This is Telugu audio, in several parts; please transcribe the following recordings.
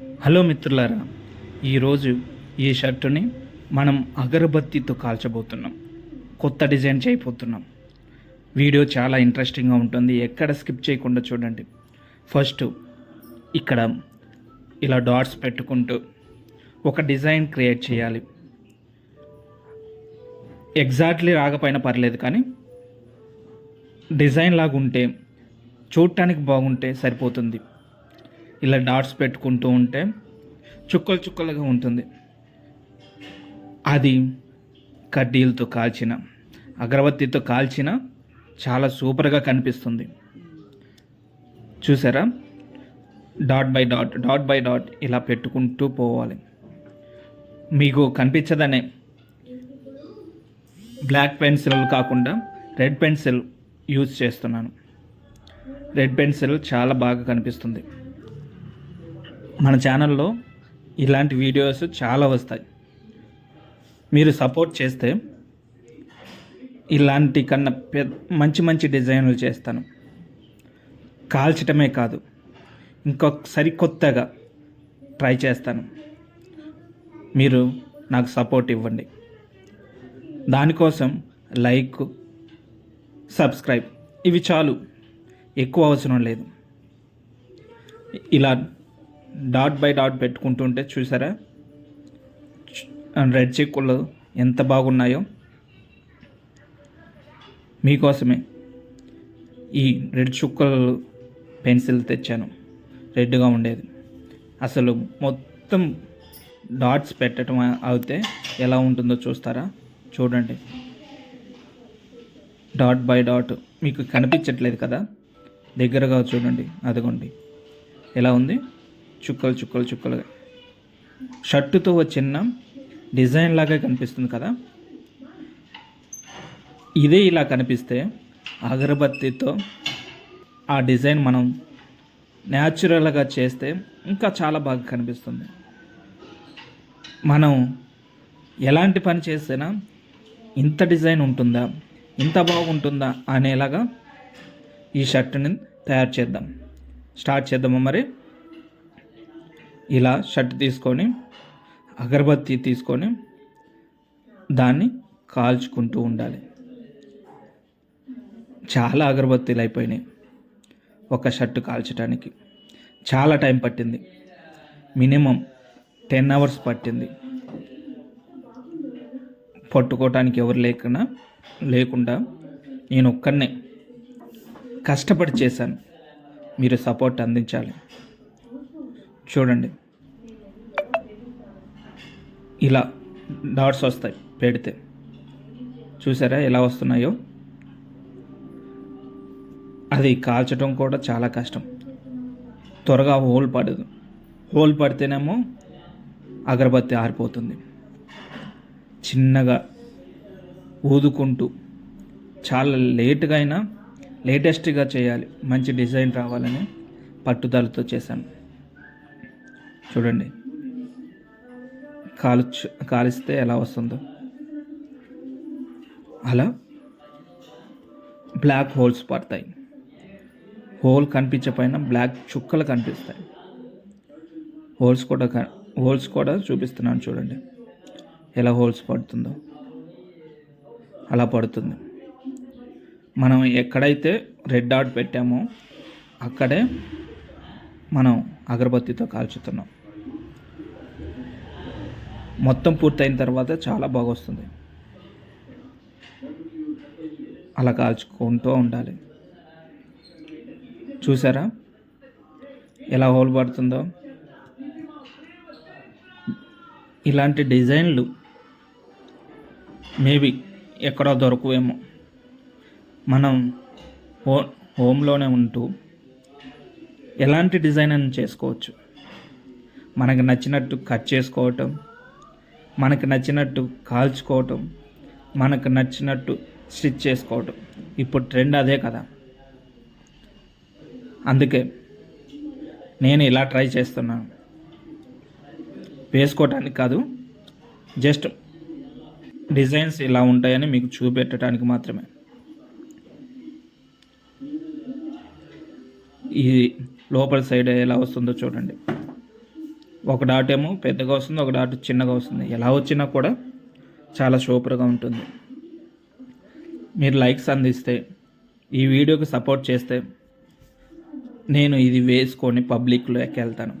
హలో మిత్రులారా ఈరోజు ఈ షర్టుని మనం అగరబత్తితో కాల్చబోతున్నాం. కొత్త డిజైన్ చేయబోతున్నాం. వీడియో చాలా ఇంట్రెస్టింగ్గా ఉంటుంది ఎక్కడ స్కిప్ చేయకుండా చూడండి. ఫస్ట్ ఇక్కడ ఇలా డాట్స్ పెట్టుకుంటూ ఒక డిజైన్ క్రియేట్ చేయాలి. ఎగ్జాక్ట్లీ రాకపోయినా పర్లేదు కానీ డిజైన్ లాగా ఉంటే చూడటానికి బాగుంటే సరిపోతుంది. ఇలా డాట్స్ పెట్టుకుంటూ ఉంటే చుక్కలు చుక్కలుగా ఉంటుంది. అది కడ్డీలతో కాల్చిన అగరబత్తితో కాల్చిన చాలా సూపర్గా కనిపిస్తుంది. చూసారా? Dot by dot dot by dot ఇలా పెట్టుకుంటూ పోవాలి. మీకు కనిపించదనే బ్లాక్ పెన్సిల్ కాకుండా రెడ్ పెన్సిల్ యూజ్ చేస్తున్నాను. రెడ్ పెన్సిల్ చాలా బాగా కనిపిస్తుంది. మన ఛానల్లో ఇలాంటి వీడియోస్ చాలా వస్తాయి. మీరు సపోర్ట్ చేస్తే ఇలాంటి కన్నా పెద్ద మంచి మంచి డిజైన్లు చేస్తాను. కాల్చటమే కాదు ఇంకొక సరికొత్తగా ట్రై చేస్తాను. మీరు నాకు సపోర్ట్ ఇవ్వండి. దానికోసం లైక్ సబ్స్క్రైబ్ ఇవి చాలు. ఎక్కువ అవసరం లేదు. ఇలా డాట్ బై డాట్ పెట్టుకుంటుంటే చూసారా? రెడ్ చిక్కులు ఎంత బాగున్నాయో. మీకోసమే ఈ రెడ్ చుక్కలు పెన్సిల్ తెచ్చాను. రెడ్గా ఉండేది. అసలు మొత్తం డాట్స్ పెట్టడం అయితే ఎలా ఉంటుందో చూస్తారా? చూడండి. డాట్ బై డాట్ మీకు కనిపించట్లేదు కదా? దగ్గరగా చూడండి. అదిగోండి. ఎలా ఉంది? చుక్కలు చుక్కలు చుక్కలుగా షర్టుతో చిన్న డిజైన్ లాగా కనిపిస్తుంది కదా. ఇదే ఇలా కనిపిస్తే అగరబత్తితో ఆ డిజైన్ మనం న్యాచురల్గా చేస్తే ఇంకా చాలా బాగా కనిపిస్తుంది. మనం ఎలాంటి పని చేసినా ఇంత డిజైన్ ఉంటుందా ఇంత బాగుంటుందా అనేలాగా ఈ షర్ట్ని తయారు చేద్దాం. స్టార్ట్ చేద్దామా మరి? ఇలా షర్ట్ తీసుకొని అగరబత్తి తీసుకొని దాన్ని కాల్చుకుంటూ ఉండాలి. చాలా అగరబత్తీలు అయిపోయినాయి ఒక షర్ట్ కాల్చడానికి చాలా టైం పట్టింది. మినిమం టెన్ అవర్స్ పట్టింది. పట్టుకోవటానికి ఎవరు లేకుండా లేకుండా నేను ఒక్కనే కష్టపడి చేశాను. మీరు సపోర్ట్ అందించాలి. చూడండి. ఇలా డాట్స్ వస్తాయి పెడితే. చూసారా ఎలా వస్తున్నాయో? అది కాల్చడం కూడా చాలా కష్టం. త్వరగా హోల్ పడదు. హోల్ పడితేనేమో అగరబత్తి ఆరిపోతుంది. చిన్నగా ఊదుకుంటూ చాలా లేట్గా అయినా లేటెస్ట్గా చేయాలి. మంచి డిజైన్ రావాలని పట్టుదలతో చేశాను. చూడండి. కాలు కాలిస్తే ఎలా వస్తుందో. అలా. బ్లాక్ హోల్స్ పడతాయి. హోల్ కనిపించపోయిన బ్లాక్ చుక్కలు కనిపిస్తాయి. హోల్స్ కూడా హోల్స్ కూడా చూపిస్తున్నాను చూడండి. ఎలా హోల్స్ పడుతుందో. అలా పడుతుంది. మనం ఎక్కడైతే రెడ్ డాట్ పెట్టామో అక్కడే మనం అగరబత్తితో కాల్చుతున్నాం. మొత్తం పూర్తయిన తర్వాత చాలా బాగా వస్తుంది అలా కాల్చుకుంటూ ఉండాలి. చూసారా? ఎలా హోల్ పడుతుందో? ఇలాంటి డిజైన్లు మేబీ ఎక్కడో దొరకవేమో. మనం హో హోమ్లోనే ఉంటూ ఎలాంటి డిజైన్ అని చేసుకోవచ్చు. మనకు నచ్చినట్టు కట్ చేసుకోవటం మనకు నచ్చినట్టు కాల్చుకోవటం మనకు నచ్చినట్టు స్టిచ్ చేసుకోవటం. ఇప్పుడు ట్రెండ్ అదే కదా. అందుకే నేను ఇలా ట్రై చేస్తున్నాను. వేసుకోవటానికి కాదు జస్ట్ డిజైన్స్ ఇలా ఉంటాయని మీకు చూపెట్టడానికి మాత్రమే. ఈ లోపల సైడ్ ఎలా వస్తుందో చూడండి. ఒక డాట్ ఏమో పెద్దగా వస్తుంది ఒక డాట్ చిన్నగా వస్తుంది. ఎలా వచ్చినా కూడా చాలా సూపర్గా ఉంటుంది. మీరు లైక్స్ అందిస్తే ఈ వీడియోకి సపోర్ట్ చేస్తే నేను ఇది వేసుకొని పబ్లిక్లోకి వెళ్తాను.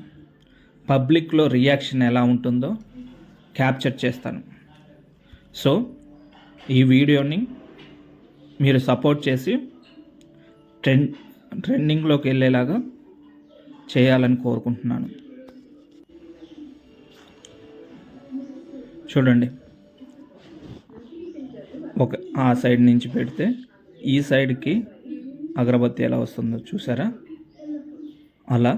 పబ్లిక్లో రియాక్షన్ ఎలా ఉంటుందో క్యాప్చర్ చేస్తాను. సో ఈ వీడియోని మీరు సపోర్ట్ చేసి ట్రెండ్ ట్రెండింగ్లోకి వెళ్ళేలాగా చేయాలని కోరుకుంటున్నాను. చూడండి. ఒక ఆ సైడ్ నుంచి పెడితే ఈ సైడ్కి అగరబత్తి ఎలా వస్తుందో చూసారా? అలా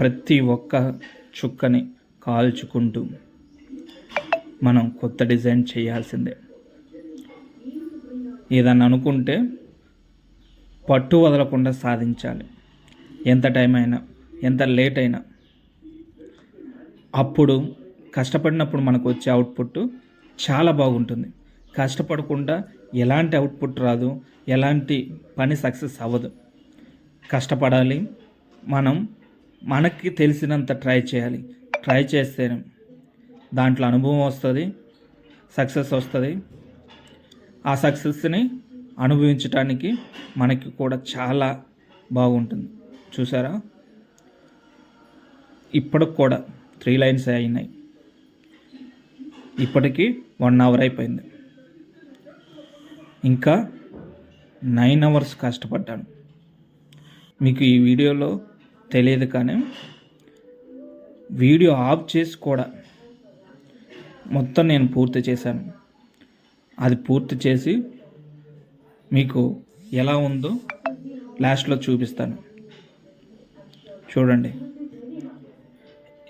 ప్రతి ఒక్క చుక్కని కాల్చుకుంటూ మనం కొత్త డిజైన్ చేయాల్సిందే. ఏదన్నా అనుకుంటే పట్టు వదలకుండా సాధించాలి. ఎంత టైం అయినా ఎంత లేట్ అయినా. అప్పుడు కష్టపడినప్పుడు మనకు వచ్చే అవుట్పుట్ చాలా బాగుంటుంది. కష్టపడకుండా ఎలాంటి అవుట్పుట్ రాదు ఎలాంటి పని సక్సెస్ అవ్వదు. కష్టపడాలి మనం మనకి తెలిసినంత ట్రై చేయాలి. ట్రై చేస్తే దాంట్లో అనుభవం వస్తుంది సక్సెస్ వస్తుంది. ఆ సక్సెస్ని అనుభవించడానికి మనకి కూడా చాలా బాగుంటుంది. చూసారా? ఇప్పటికి కూడా త్రీ లైన్స్ అయినాయి. ఇప్పటికీ వన్ అవర్ అయిపోయింది. ఇంకా నైన్ అవర్స్ కష్టపడ్డాను. మీకు ఈ వీడియోలో తెలియదు కానీ వీడియో ఆఫ్ చేసి కూడా మొత్తం నేను పూర్తి చేశాను. అది పూర్తి చేసి మీకు ఎలా ఉందో లాస్ట్లో చూపిస్తాను. చూడండి.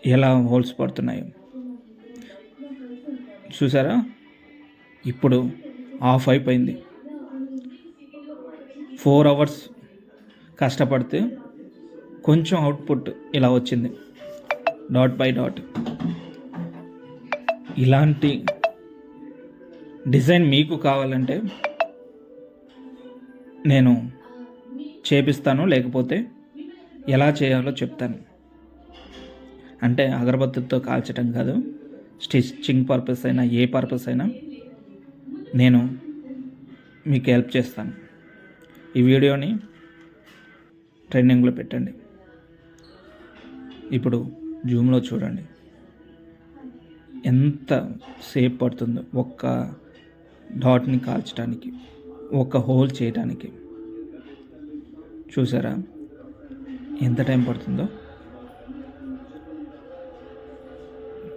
ఎలా హోల్స్ పడుతున్నాయో. చూసారా? ఇప్పుడు ఆఫ్ అయిపోయింది. ఫోర్ అవర్స్ కష్టపడితే కొంచెం అవుట్పుట్ ఇలా వచ్చింది. Dot by dot. ఇలాంటి డిజైన్ మీకు కావాలంటే నేను చేపిస్తాను లేకపోతే ఎలా చేయాలో చెప్తాను. అంటే అగరబత్తితో కాల్చడం కాదు. స్టిచ్చింగ్ పర్పస్ అయినా ఏ పర్పస్ అయినా నేను మీకు హెల్ప్ చేస్తాను. ఈ వీడియోని ట్రెండింగ్లో పెట్టండి. ఇప్పుడు జూమ్లో చూడండి. ఎంత సేపు పడుతుందో ఒక్క డాట్ని కాల్చడానికి ఒక హోల్ చేయడానికి చూసారా? ఎంత టైం పడుతుందో?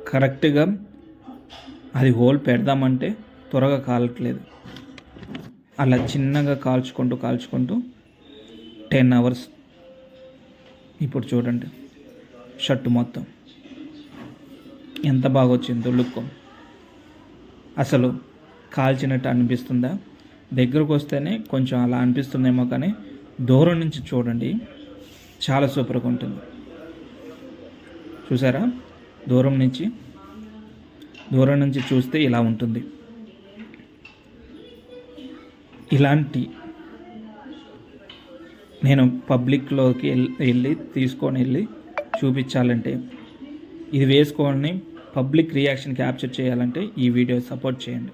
కరెక్ట్గా అది హోల్ పెడదామంటే త్వరగా కాలట్లేదు. అలా చిన్నగా కాల్చుకుంటూ కాల్చుకుంటూ టెన్ అవర్స్ ఇప్పుడు చూడండి. షర్టు మొత్తం. ఎంత బాగా వచ్చిందో లుక్. అసలు కాల్చినట్టు అనిపిస్తుందా? దగ్గరకు వస్తేనే కొంచెం అలా అనిపిస్తుందేమో కానీ దూరం నుంచి చూడండి. చాలా సూపర్గా ఉంటుంది. చూసారా? దూరం నుంచి దూరం నుంచి చూస్తే ఇలా ఉంటుంది. ఇలాంటి నేను పబ్లిక్లోకి వెళ్ళి తీసుకొని వెళ్ళి చూపించాలంటే ఇది వేసుకొని పబ్లిక్ రియాక్షన్ క్యాప్చర్ చేయాలంటే ఈ వీడియో సపోర్ట్ చేయండి.